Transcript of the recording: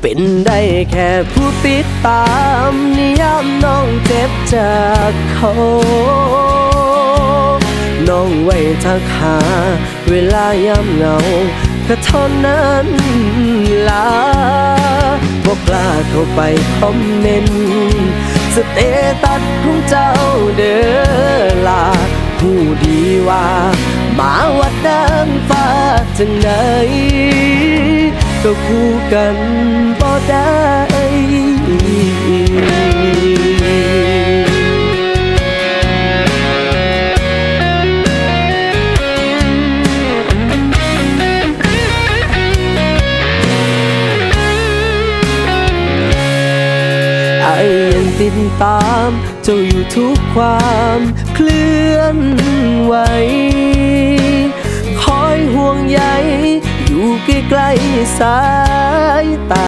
เป็นได้แค่ผู้ติดตามนิยามน้องเจ็บจากเขา น้องไว้ทักหา เวลายามเหงาก็เท่านั้นลาบอกกล้าเข้าไปคอมเมนต์สเตตัสของเจ้าเด้อลาผู้ดีว่า มาวัดนางฟ้าจังไหน ก็คู่กันบ่ได้ไอยังติดตาม เจ้าอยู่ทุกความเคลื่อน ใกล้สายตา